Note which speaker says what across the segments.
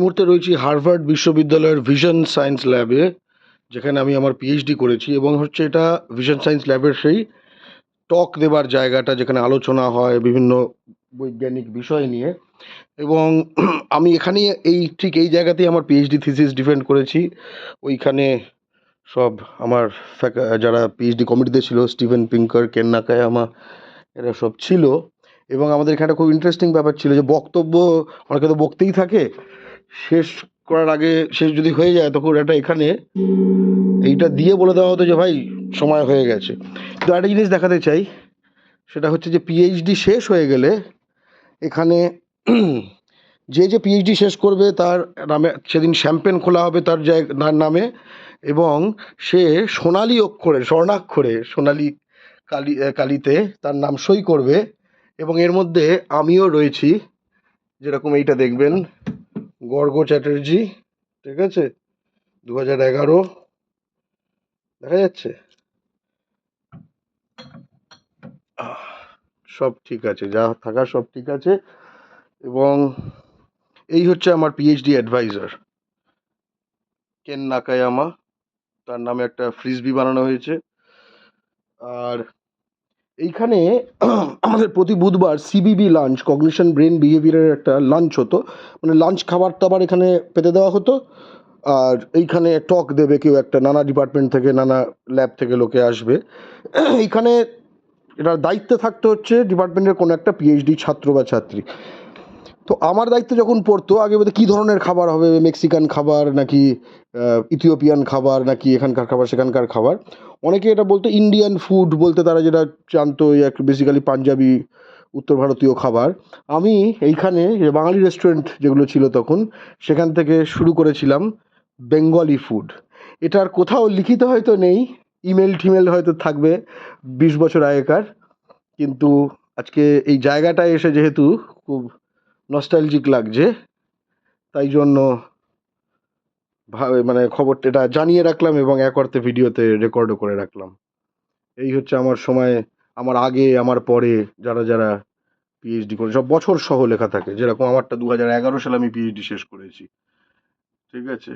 Speaker 1: মুহূর্তে রয়েছি হার্ভার্ড বিশ্ববিদ্যালয়ের ভিশন সায়েন্স ল্যাবে, যেখানে আমি আমার পিএইচডি করেছি এবং হচ্ছে এটা ভিশন সায়েন্স ল্যাবের সেই টক দেবার জায়গাটা যেখানে আলোচনা হয় বিভিন্ন বৈজ্ঞানিক বিষয় নিয়ে। এবং আমি এখানেই এই ঠিক এই জায়গাতেই আমার পিএইচডি থিসিস ডিফেন্ড করেছি। ওইখানে সব আমার যারা পিএইচডি কমিটিতে ছিল স্টিভেন পিঙ্কার কেন নাকায়ামা এরা সব ছিল। এবং আমাদের এখানে খুব ইন্টারেস্টিং ব্যাপার ছিল যে বক্তব্য অনেকে তো বকতেই থাকে। শেষ করার আগে শেষ যদি হয়ে যায়, তখন একটা এখানে এইটা দিয়ে বলে দেওয়া হতো যে, ভাই, সময় হয়ে গেছে। তো একটা জিনিস দেখাতে চাই, সেটা হচ্ছে যে পিএইচডি শেষ হয়ে গেলে এখানে যে যে পিএইচডি শেষ করবে, তার নামে, সেদিন শ্যাম্পেন খোলা হবে তার জায়গা তার নামে, এবং সে সোনালি অক্ষরে, স্বর্ণাক্ষরে, সোনালি কালি কালিতে তার নাম সই করবে, এবং এর মধ্যে আমিও রয়েছি, যেরকম এইটা দেখবেন গর্গ চ্যাটার্জি, ঠিক আছে? দু হাজার এগারো। দেখা যাচ্ছে? সব ঠিক আছে, যা থাকা সব ঠিক আছে। এবং এই হচ্ছে আমার পিএইচডি অ্যাডভাইজার কেন নাকায়ামা। তার নামে একটা ফ্রিজবি বানানো হয়েছে। আর এইখানে আমাদের প্রতি বুধবার সিবিবি লাঞ্চ কগনিশন ব্রেন বিহেভিয়ারের একটা লাঞ্চ হতো। মানে লাঞ্চ খাবার টাবার এখানে পেতে দেওয়া হতো। আর এইখানে টক দেবে কেউ একটা, নানা ডিপার্টমেন্ট থেকে, নানা ল্যাব থেকে লোকে আসবে। এইখানে এটার দায়িত্বে থাকতে হচ্ছে ডিপার্টমেন্টের কোনো একটা পিএইচডি ছাত্র বা ছাত্রী। তো আমার দায়িত্ব যখন পড়তো, আগে বলতে কী ধরনের খাবার হবে? মেক্সিকান খাবার নাকি ইথিওপিয়ান খাবার নাকি এখানকার খাবার, সেখানকার খাবার? অনেকে এটা বলতো ইন্ডিয়ান ফুড বলতে তারা যেটা জানতো এক বেসিক্যালি পাঞ্জাবি, উত্তর ভারতীয় খাবার। আমি এইখানে বাঙালি রেস্টুরেন্ট যেগুলো ছিল তখন, সেখান থেকে শুরু করেছিলাম বেঙ্গলি ফুড এটার কোথাও লিখিত হয়তো নেই ইমেল টিমেল হয়তো থাকবে বিশ বছর আগেকার, কিন্তু আজকে এই জায়গাটায় এসে যেহেতু খুব নস্টালজিক লাগছে। তাই জন্য ভাবে মানে খবরটা এটা জানিয়ে রাখলাম এবং এক অর্থে ভিডিওতে রেকর্ডও করে রাখলাম। এই হচ্ছে আমার সময়, আমার আগে, আমার পরে, যারা যারা পিএইচডি করে সব বছর সহ লেখা থাকে। যেরকম আমারটা দু হাজার এগারো সালে আমি পিএইচডি শেষ করেছি। ঠিক আছে?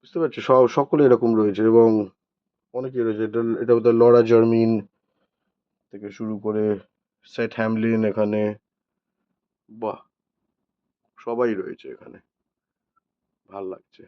Speaker 1: বুঝতে পারছি? সব, সকলে এরকম রয়েছে এবং অনেকেই রয়েছে। এটা এটা বোধহয় লরা জার্মিন থেকে শুরু করে সেট হ্যামলিন এখানে বাহ! সবাই রয়েছে এখানে। ভালো লাগছে।